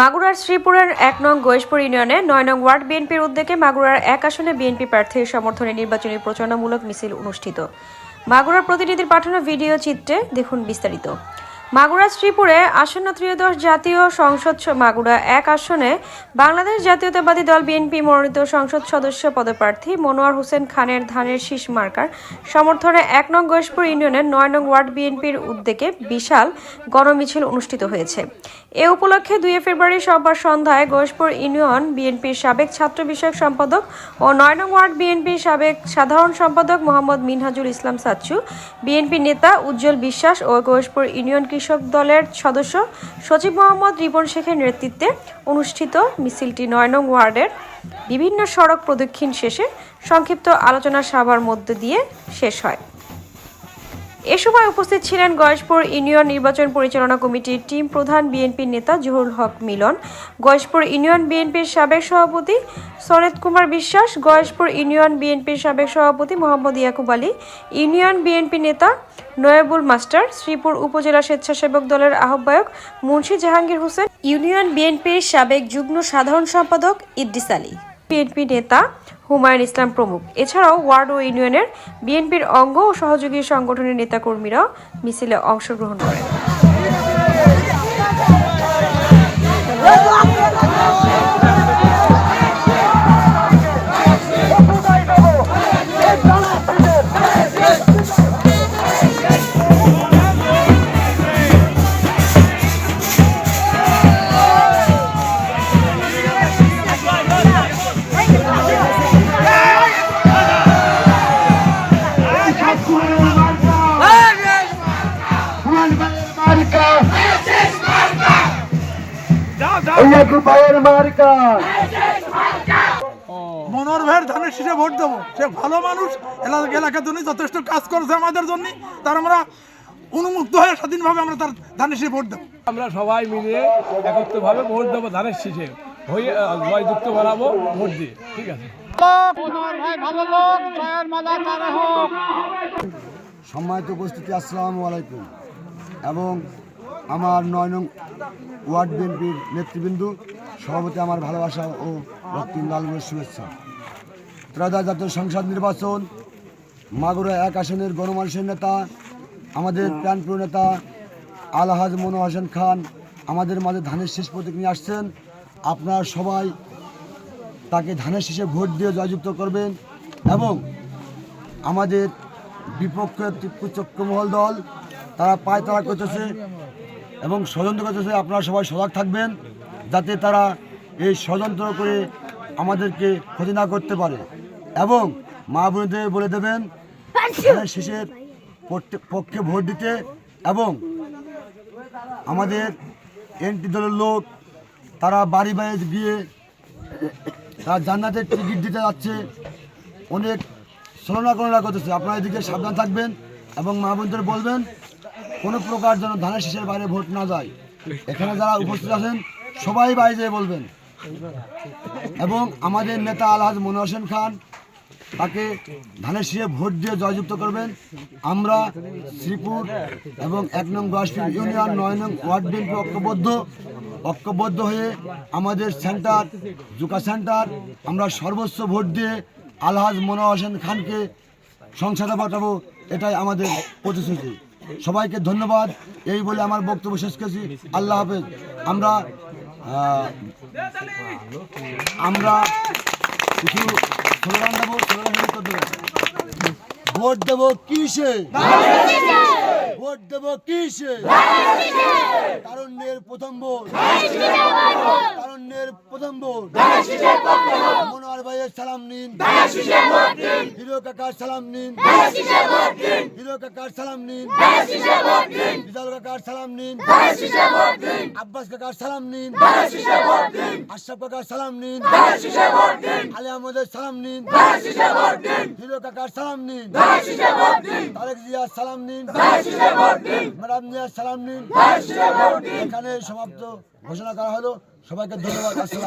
মাগুরার শ্রীপুরের এক নং গৈশপুর ইউনিয়নে নয় নং ওয়ার্ড বিএনপির উদ্যোগে মাগুরার এক আসনে বিএনপি প্রার্থীর সমর্থনে নির্বাচনী প্রচারণামূলক মিছিল অনুষ্ঠিত। মাগুরার প্রতিনিধির পাঠানো ভিডিও চিত্রে দেখুন বিস্তারিত। মাগুরা শ্রীপুরে আসন্ন ত্রয়োদশ জাতীয় সংসদ মাগুরা এক আসনে বাংলাদেশ জাতীয়তাবাদী দল বিএনপি মনোনীত সংসদ সদস্য পদপ্রার্থী মনোয়ার হোসেন খানের ধানের শীষ মার্কার সমর্থনে এক নং গৈশপুর ইউনিয়নের নয় নং ওয়ার্ড বিএনপির উদ্যোগে বিশাল গণমিছিল অনুষ্ঠিত হয়েছে। এ উপলক্ষে দুই ফেব্রুয়ারি সোমবার সন্ধ্যায় গৈশপুর ইউনিয়ন বিএনপির সাবেক ছাত্র বিষয়ক সম্পাদক ও নয় নং ওয়ার্ড বিএনপির সাবেক সাধারণ সম্পাদক মোহাম্মদ মিনহাজুল ইসলাম সাচ্চু বিএনপি নেতা উজ্জ্বল বিশ্বাস ও গৈশপুর ইউনিয়ন কৃষক দলের সদস্য সচিব মোহাম্মদ রিপন শেখের নেতৃত্বে অনুষ্ঠিত মিছিলটি নয় নং ওয়ার্ডের বিভিন্ন সড়ক প্রদক্ষিণ শেষে সংক্ষিপ্ত আলোচনা সভার মধ্য দিয়ে শেষ হয়। এ সময় উপস্থিত ছিলেন গয়েশপুর ইউনিয়ন নির্বাচন পরিচালনা কমিটির টিম প্রধান বিএনপির নেতা জহুরুল হক মিলন, গয়েশপুর ইউনিয়ন বিএনপির সাবেক সভাপতি সনেত কুমার বিশ্বাস, গয়েশপুর ইউনিয়ন বিএনপির সাবেক সভাপতি মোহাম্মদ ইয়াকুব আলী, ইউনিয়ন বিএনপি নেতা নয়েবুল মাস্টার, শ্রীপুর উপজেলা স্বেচ্ছাসেবক দলের আহ্বায়ক মুন্সি জাহাঙ্গীর হোসেন, ইউনিয়ন বিএনপির সাবেক যুগ্ম সাধারণ সম্পাদক ইদ্রিস আলী। বিএনপি নেতা হুমায়ুন ইসলাম প্রমুখ। এছাড়াও ওয়ার্ড ও ইউনিয়নের বিএনপির অঙ্গ ও সহযোগী সংগঠনের নেতাকর্মীরাও মিছিলে অংশগ্রহণ করেন। মনোহর ভাইয়ের ধানের শীষে ভোট দেবো। সে ভালো মানুষ এলাকার জন্য যথেষ্ট কাজ করেছে আমাদের জন্য তার আমরা উন্মুক্ত হয়ে স্বাধীনভাবে আমরা তার ধানের শীষে ভোট দেবো। আমরা সবাই মিলে একত্রভাবে ভোট দেবো ধানের শীষে। হয়ে জয়যুক্ত বানাবো ভোট দিয়ে। ঠিক আছে? সম্মানিত উপস্থিতি, আসসালামু আলাইকুম। এবং আমার নয় নং ওয়ার্ড বিএনপির নেতৃবৃন্দ, সভাপতি আমার ভালোবাসা ও রক্তিম লালগুলোর শুভেচ্ছা। ত্রয়োদশ জাতীয় সংসদ নির্বাচন, মাগুরা এক আসনের গণমানুষের নেতা, আমাদের প্রাণপ্রিয় নেতা আলহাজ মনোয়ার হোসেন খান, আমাদের মাঝে ধানের শেষ প্রতীক নিয়ে আসছেন। আপনারা সবাই তাকে ধানের শেষে ভোট দিয়ে জয়যুক্ত করবেন এবং আমাদের বিপক্ষে ত্রিপুর চক্রমহল দল, তারা পায় তারা করতেছে এবং ষড়যন্ত্র করতেছে, আপনারা সবাই সজাগ থাকবেন যাতে তারা এই ষড়যন্ত্র করে আমাদেরকে ক্ষতি না করতে পারে। এবং মা বোনদের বলে দেবেন, ধানের শেষের পক্ষে ভোট দিতে এবং আমাদের এনটি দলের লোক, তারা বাড়ি বাড়ি গিয়ে তারা জান্নাতের টিকিট দিতে যাচ্ছে। অনেক ছলনা করোনা করতেছে। আপনারা এদিকে সাবধান থাকবেন এবং মা বোনদের বলবেন, কোনো প্রকার যেন ধানের শীষের বাইরে ভোট না যায়। এখানে যারা উপস্থিত আছেন, সবাই বাইরে বলবেন। এবং আমাদের নেতা আলহাজ মনোয়ার হোসেন খান, তাকে ধানের শীষে ভোট দিয়ে জয়যুক্ত করবেন। আমরা শ্রীপুর এবং এক নং গয়াসপুর ইউনিয়ন, নয় নং ওয়ার্ড বিএনপি ঐক্যবদ্ধ। ঐক্যবদ্ধ হয়ে আমাদের সেন্টার, জুকা সেন্টার, আমরা সর্বোচ্চ ভোট দিয়ে আলহাজ মনোয়ার হোসেন খানকে সংসদে পাঠাবো, এটাই আমাদের প্রতিশ্রুতি। সবাইকে ধন্যবাদ, এই বলে আমার বক্তব্য শেষ করেছি। আল্লাহ হাফেজ। আমরা আমরা কিছু স্লোগান দেবো ভোট দেবো কিসে? ভোট দেব কিসে? তারুণ্যের প্রথম ভোট। তারুণ্যের প্রথম ভোট। মনোয়ার ভাইয়ের সালাম নিন। হিরো কাকার সালাম নিন। হিরো কাকার সালাম নিন। বিশাল কাকার সালাম নিন। আব্বাস কাকার সালাম নিন। আশরাফ কাকার সালাম নিন। আলী আহমদের সালাম নিন। হিরো কাকার সালাম নিন। তারেক জিয়ার সালাম নিন। ম্যাডাম জিয়ার সালাম নিন। এখানে সমাপ্ত ঘোষণা করা হলো। সবাইকে ধন্যবাদ। আসসালাম